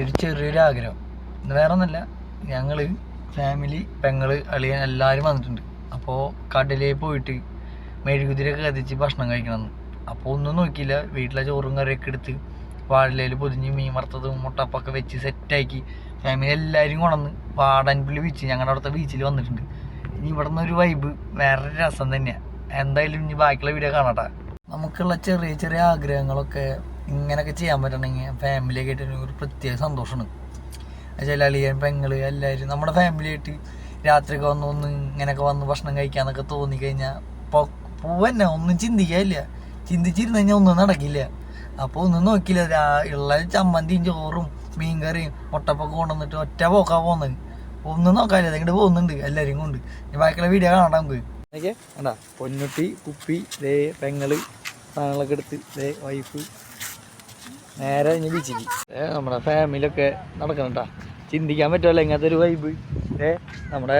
ഒരു ചെറിയൊരു ആഗ്രഹം. വേറെ ഒന്നല്ല ഞങ്ങൾ ഫാമിലി പെങ്ങൾ അളിയൻ എല്ലാവരും വന്നിട്ടുണ്ട്. അപ്പോൾ കടലിൽ പോയിട്ട് മെഴുകുതിരൊക്കെ കത്തിച്ച് ഭക്ഷണം കഴിക്കണമെന്ന് അപ്പോൾ ഒന്നും നോക്കിയില്ല. വീട്ടിലെ ചോറും കറിയൊക്കെ എടുത്ത് വാഴലയിൽ പൊതിഞ്ഞ് മീൻ വറുത്തതും മുട്ടപ്പൊക്കെ വെച്ച് സെറ്റാക്കി ഫാമിലി എല്ലാവരും കൊണന്ന് വാടൻപള്ളി ബീച്ച് ഞങ്ങളുടെ അവിടുത്തെ ബീച്ചിൽ വന്നിട്ടുണ്ട്. ഇനി ഇവിടെ ഒരു വൈബ് വേറെ രസം തന്നെയാണ് എന്തായാലും ഇനി ബാക്കിയുള്ള വീഡിയോ കാണട്ടെ. നമുക്കുള്ള ചെറിയ ചെറിയ ആഗ്രഹങ്ങളൊക്കെ ഇങ്ങനെയൊക്കെ ചെയ്യാൻ പറ്റണമെങ്കിൽ ഫാമിലിയൊക്കെ ആയിട്ട് ഒരു പ്രത്യേക സന്തോഷമാണ്. ചില അളിയൻ പെങ്ങൾ എല്ലാവരും നമ്മുടെ ഫാമിലി ആയിട്ട് രാത്രിയൊക്കെ വന്ന് ഒന്ന് ഇങ്ങനെയൊക്കെ വന്ന് ഭക്ഷണം കഴിക്കാന്നൊക്കെ തോന്നിക്കഴിഞ്ഞാൽ ഇപ്പോൾ പോവന്നെ. ഒന്നും ചിന്തിക്കാനില്ല. ചിന്തിച്ചിരുന്നു കഴിഞ്ഞാൽ ഒന്നും നടക്കില്ല. അപ്പോൾ ഒന്നും നോക്കില്ല. ഉള്ള ചമ്മന്തിയും ചോറും മീൻകറിയും മുട്ടപ്പൊക്കെ കൊണ്ടുവന്നിട്ട് ഒറ്റ പോക്കാ പോകുന്നത് ഒന്നും നോക്കാനില്ല. ഇങ്ങോട്ട് പോകുന്നുണ്ട് എല്ലാവരും കൊണ്ട്. ബാക്കിയുള്ള വീഡിയോ കാണാം നമുക്ക്. കണ്ടാ? പൊന്നുട്ടി കുപ്പി ദേ പെങ്ങൾ സാധനങ്ങളൊക്കെ എടുത്ത് ദേ വൈഫ് നേരെ ഇനി ബീച്ചിക്ക് നമ്മുടെ ഫാമിലിയൊക്കെ നടക്കണട്ടാ. ചിന്തിക്കാൻ പറ്റുമല്ലോ ഇങ്ങനത്തെ ഒരു വൈബ് ഏ നമ്മുടെ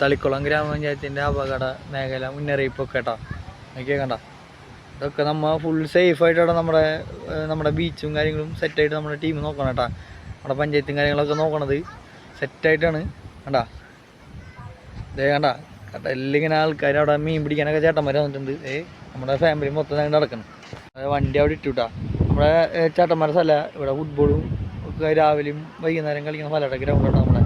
തളിക്കുളം ഗ്രാമപഞ്ചായത്തിന്റെ അപകട മേഖല മുന്നറിയിപ്പൊക്കെ കേട്ടോ. നോക്കിയാൽ കണ്ട? ഇതൊക്കെ നമ്മൾ ഫുൾ സേഫ് ആയിട്ടാണ് നമ്മുടെ നമ്മുടെ ബീച്ചും കാര്യങ്ങളും സെറ്റായിട്ട് നമ്മുടെ ടീം നോക്കണം കേട്ടാ നമ്മുടെ പഞ്ചായത്തും കാര്യങ്ങളൊക്കെ നോക്കണത് സെറ്റായിട്ടാണ് കണ്ടാ? ഇതേ കണ്ട? കടലിൽ എല്ലിങ്ങനെ ആൾക്കാർ അവിടെ മീൻ പിടിക്കാനൊക്കെ ചേട്ടന്മാർ വന്നിട്ടുണ്ട്. ഏ നമ്മുടെ ഫാമിലി മൊത്തം ഞങ്ങൾ നടക്കണം. വണ്ടി അവിടെ ഇട്ടുട്ടാ. നമ്മുടെ ചേട്ടന്മാരെ സ്ഥല ഇവിടെ ഫുട്ബോളും ഒക്കെ രാവിലെയും വൈകുന്നേരം കളിക്കുന്ന സ്ഥലമാണ് ഗ്രൗണ്ടാണ് നമ്മുടെ.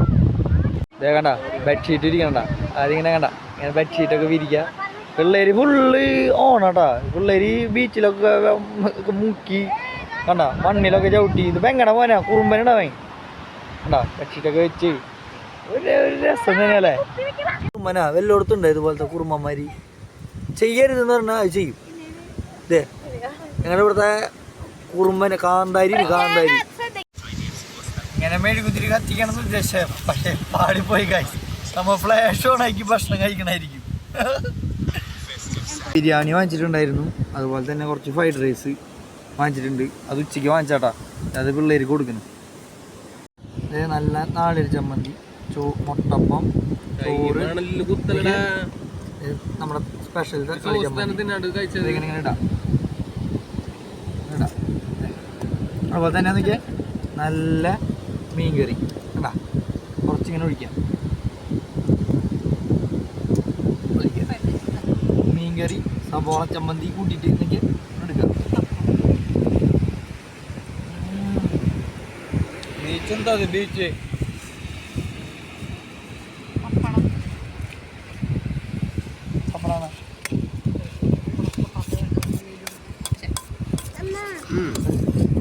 ഇതേ കണ്ട ബെഡ്ഷീറ്റ് ഇരിക്കണ്ട അതിങ്ങനെ കണ്ട ഇങ്ങനെ ബെഡ്ഷീറ്റൊക്കെ വിരിക്കുക പിള്ളേര് ഫുള്ള് ഓണാട്ടാ പിള്ളേര് ബീച്ചിലൊക്കെ മുക്കി കണ്ട മണ്ണിലൊക്കെ ചവിട്ടി. ഇത് വെങ്ങട പോനാ കുറുമ്പനുണ്ടാവേ കണ്ട ബെഡ്ഷീറ്റൊക്കെ വെച്ച്. ഒരു രസം തന്നെയല്ലേ? കുറുമ്പനാ വല്ലോടത്തുണ്ട് ഇതുപോലത്തെ കുറുമ്പന്മാര്. ചെയ്യരുതെന്ന് പറഞ്ഞാൽ അത് ചെയ്യും. ഇതേ ഞങ്ങളുടെ ഇവിടുത്തെ കുറുമ്പന് കാന്താരി കാന്താരി. ഇങ്ങനെ മെഴുകുതിരി കത്തിക്കണം എന്ന് ഉദ്ദേശം. പക്ഷേ പാടിപ്പോയി കായി നമ്മ ഫ്ലാഷ് ഓൺ ആക്കി ഭക്ഷണം കഴിക്കണമായിരിക്കും ബിരിയാണി വാങ്ങിച്ചിട്ടുണ്ടായിരുന്നു. അതുപോലെ തന്നെ കുറച്ച് ഫ്രൈഡ് റൈസ് വാങ്ങിച്ചിട്ടുണ്ട്. അത് ഉച്ചയ്ക്ക് വാങ്ങിച്ചാട്ടാ. അത് പിള്ളേർക്ക് കൊടുക്കണം നല്ല നാളിരി ചമ്മന്തി ചോ മുട്ടപ്പം ചോറ് നമ്മുടെ സ്പെഷ്യൽ കളി ചമ്മന്തി. ഇതിങ്ങനെ ഇങ്ങനെ ഇടാം ഇടാം. അതുപോലെ തന്നെ നോക്കിയാൽ നല്ല മീൻ കറി. കണ്ടാ? കുറച്ചിങ്ങനെ ഒഴിക്കാം. മീൻ കറി സബോള ചമ്മന്തി കൂട്ടിയിട്ട് നോക്കിയാൽ എടുക്കാം. ബീച്ച് എന്താ ബീച്ച്.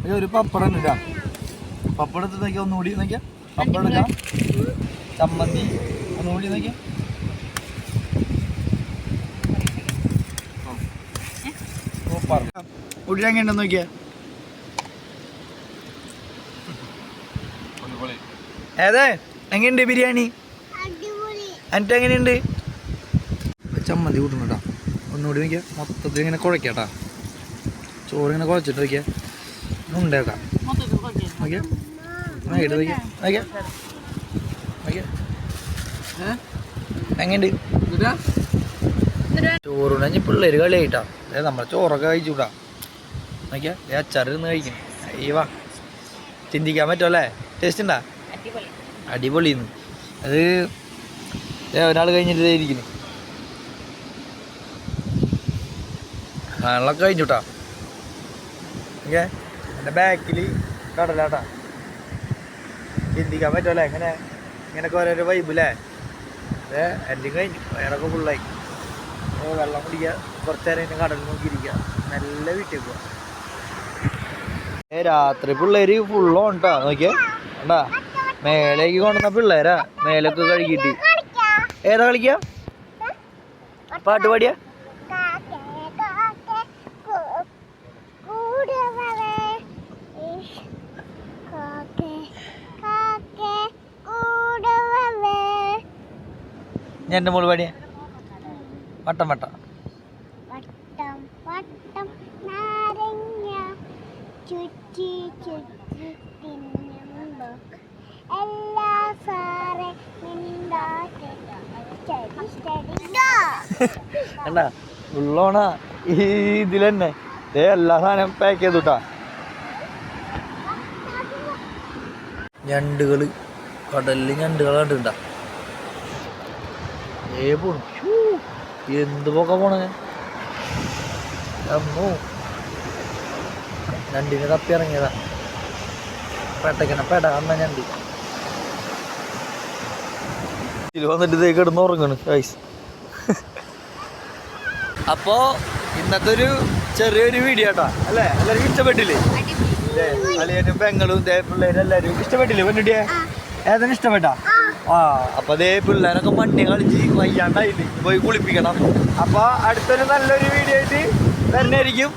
ഇത് ഒരു പപ്പടം ഇല്ല പപ്പടം എടുത്ത് നോക്കിയാൽ ഒന്നുകൂടി നോക്കിയാൽ പപ്പടം ഇടാം. ചമ്മന്തി. ഒന്നുകൂടി നോക്കിയാൽ സൂപ്പർ ഉള്ളിൽ എങ്ങനെയുണ്ടെന്ന് നോക്കിയാ. ഏതേ? എങ്ങനെയുണ്ട് ബിരിയാണി? എന്നിട്ട് എങ്ങനെയുണ്ട്? ചമ്മന്തി കൂട്ടണട്ടാ ഒന്നുകൂടി നോക്കിയാ. മൊത്തത്തിൽ ഇങ്ങനെ കുഴക്കാട്ടാ ചോറ് ഇങ്ങനെ കുഴച്ചിട്ട് നോക്കിയാ ഉണ്ടാക്കാം. നോക്കിയാ. നോക്കിയിട്ട് നോക്കിയാ. നോക്കിയാ. നോക്കിയാ എങ്ങനെയുണ്ട്? ചോറുണ്ടെങ്കിൽ പിള്ളേര് കളിയായിട്ടാ. അതായത് നമ്മളെ ചോറൊക്കെ കഴിച്ചുകൂടാ നോക്കിയാ ദേ അച്ചാറ് നിന്ന് കഴിക്കണം അയ്യ വാ. ചിന്തിക്കാൻ പറ്റുമല്ലേ ടേസ്റ്റ് ഉണ്ടാ? അടിപൊളിന്ന്. അത് ഒരാൾ കഴിഞ്ഞിട്ട് ദേ ഇരിക്കുന്നു. ആളൊക്കെ കഴിഞ്ഞുട്ടാ. ഓക്കെ. എന്റെ ബാക്കിൽ കടലാട്ടാ. ചിന്തിക്കാൻ പറ്റുമല്ലേ എങ്ങനെ? ഇങ്ങനെയൊക്കെ ഓരോരോ വൈബില്ലേ ഏ എന്റെ കഴിഞ്ഞു വയറൊക്കെ ഫുള്ളായി ഓ വെള്ളം കുടിക്കുക കുറച്ച് നേരം ഇങ്ങനെ കടൽ നോക്കിയിരിക്കുക നല്ല വീട്ടിൽ പോവാ. രാത്രി പിള്ളേര് ഫുള്ള് ഉണ്ടാ നോക്കിയേ. ഉണ്ടാ മേലേക്ക് കൊണ്ടുവന്ന പിള്ളേരാ. മേലൊക്കെ കഴുകിയിട്ട്. ഏതാ കളിക്കാ? പാട്ട് പാടിയ? ഞാൻ എന്റെ മോൾ പാടിയ. വട്ടം വട്ടം. കണ്ടാ? ഉള്ളോണ. ഈ ഇതിൽ തന്നെ ഏ എല്ലാ സാധനം പാക്ക് ചെയ്തുട്ടാ. ഞണ്ടുകൾ കടലിൽ ഞണ്ടുകൾ കണ്ടിട്ടുണ്ട. ഏ പോണു എന്ത് പോക്ക പോണേ? അമ്മോ. ഞണ്ടിനെ തപ്പി ഇറങ്ങിയതാ. പെട്ടക്കണ പെട അന്ന ഞണ്ടി. വന്നിട്ട് ഇതേ കിടന്ന് ഉറങ്ങണ് ഐസ് അപ്പോ ഇന്നത്തെ ഒരു ചെറിയൊരു വീഡിയോ കേട്ടോ അല്ലേ? എല്ലാവർക്കും ഇഷ്ടപ്പെട്ടില്ലേ? അളിയനും പെങ്ങളും പിള്ളേരും എല്ലാവരും ഇഷ്ടപ്പെട്ടില്ലേ? പെണ്ണിടിയെ ഏതാണ് ഇഷ്ടപ്പെട്ടാ? അപ്പൊ അതേ പിള്ളേരൊക്കെ മണ്ണി കളിച്ച് വയ്യാണ്ടായില്ലേ. പോയി കുളിപ്പിക്കണം. അപ്പൊ അടുത്തൊരു നല്ലൊരു വീഡിയോ ആയിട്ട് തന്നെ ആയിരിക്കും.